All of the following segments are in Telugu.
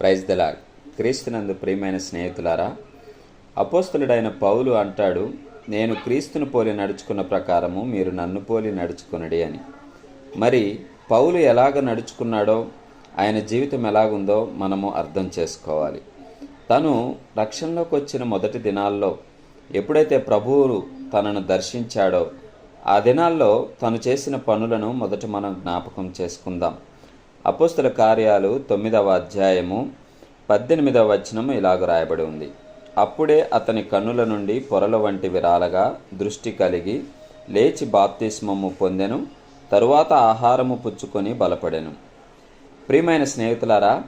ప్రైజ్ దల క్రీస్తునందు ప్రియమైన స్నేహితులారా అపోస్తులుడైన పౌలు అంటాడు నేను క్రీస్తును పోలి నడుచుకున్న ప్రకారము మీరు నన్ను పోలి నడుచుకునడి అని. మరి పౌలు ఎలాగ నడుచుకున్నాడో ఆయన జీవితం ఎలాగుందో మనము అర్థం చేసుకోవాలి. తను రక్షణలోకి వచ్చిన మొదటి దినాల్లో ఎప్పుడైతే ప్రభువు తనను దర్శించాడో ఆ దినాల్లో తను చేసిన పనులను మొదట మనం జ్ఞాపకం చేసుకుందాం. అపోస్తుల కార్యాలు తొమ్మిదవ అధ్యాయము పద్దెనిమిదవ వచనము ఇలాగ రాయబడి ఉంది. అప్పుడే అతని కన్నుల నుండి పొరల వంటివి రాలగా దృష్టి కలిగి లేచి బాప్తిస్మము పొందెను తరువాత ఆహారము పుచ్చుకొని బలపడెను. ప్రియమైన స్నేహితులారా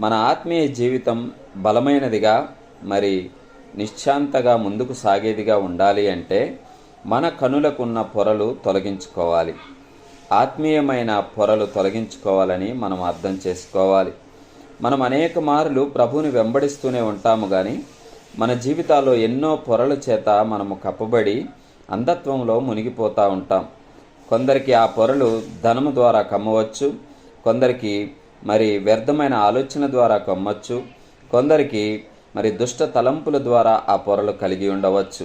మన ఆత్మీయ జీవితం బలమైనదిగా మరి నిశ్చాంతగా ముందుకు సాగేదిగా ఉండాలి అంటే మన కనులకున్న పొరలు తొలగించుకోవాలి. ఆత్మీయమైన పొరలు తొలగించుకోవాలని మనం అర్థం చేసుకోవాలి. మనం అనేక మార్లు ప్రభువుని వెంబడిస్తూనే ఉంటాము కానీ మన జీవితాల్లో ఎన్నో పొరల చేత మనము కప్పబడి అంధత్వంలో మునిగిపోతూ ఉంటాం. కొందరికి ఆ పొరలు ధనము ద్వారా కమ్మవచ్చు కొందరికి మరి వ్యర్థమైన ఆలోచన ద్వారా కమ్మచ్చు కొందరికి మరి దుష్ట తలంపుల ద్వారా ఆ పొరలు కలిగి ఉండవచ్చు.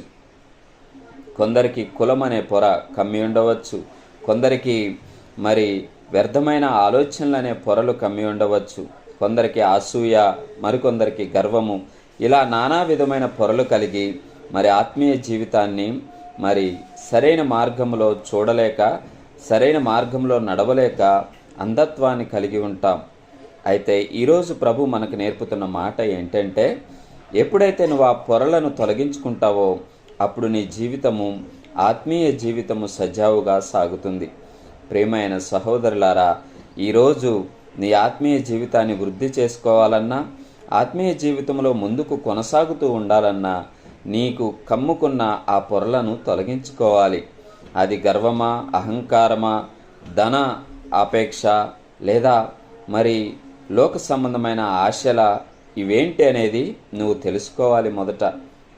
కొందరికి కులం అనే పొర కమ్మి ఉండవచ్చు కొందరికి మరి వ్యర్థమైన ఆలోచనలు అనే పొరలు కమ్మి ఉండవచ్చు. కొందరికి అసూయ మరికొందరికి గర్వము. ఇలా నానా విధమైన పొరలు కలిగి మరి ఆత్మీయ జీవితాన్ని మరి సరైన మార్గంలో చూడలేక సరైన మార్గంలో నడవలేక అంధత్వాన్ని కలిగి ఉంటాం. అయితే ఈరోజు ప్రభు మనకు నేర్పుతున్న మాట ఏంటంటే ఎప్పుడైతే నువ్వు ఆ పొరలను తొలగించుకుంటావో అప్పుడు నీ జీవితము ఆత్మీయ జీవితము సజావుగా సాగుతుంది. ప్రేమైన సహోదరులారా ఈరోజు నీ ఆత్మీయ జీవితాన్ని వృద్ధి చేసుకోవాలన్నా ఆత్మీయ జీవితంలో ముందుకు కొనసాగుతూ ఉండాలన్నా నీకు కమ్ముకున్న ఆ పొరలను తొలగించుకోవాలి. అది గర్వమా అహంకారమా ధన ఆపేక్ష లేదా మరి లోక సంబంధమైన ఆశల ఇవేంటి అనేది నువ్వు తెలుసుకోవాలి మొదట.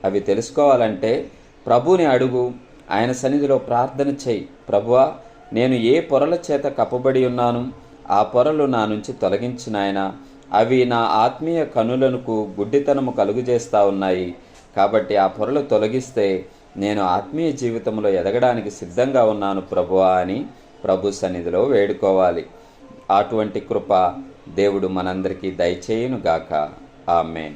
అవి తెలుసుకోవాలంటే ప్రభుని అడుగు ఆయన సన్నిధిలో ప్రార్థన చేయి. ప్రభువా నేను ఏ పొరల చేత కప్పబడి ఉన్నాను? ఆ పొరలు నా నుంచి తొలగించిన ఆయన అవి నా ఆత్మీయ కనులకు గుడ్డితనము కలుగుజేస్తా ఉన్నాయి. కాబట్టి ఆ పొరలు తొలగిస్తే నేను ఆత్మీయ జీవితంలో ఎదగడానికి సిద్ధంగా ఉన్నాను ప్రభువా అని ప్రభు సన్నిధిలో వేడుకోవాలి. అటువంటి కృప దేవుడు మనందరికీ దయచేయును గాక ఆమెన్.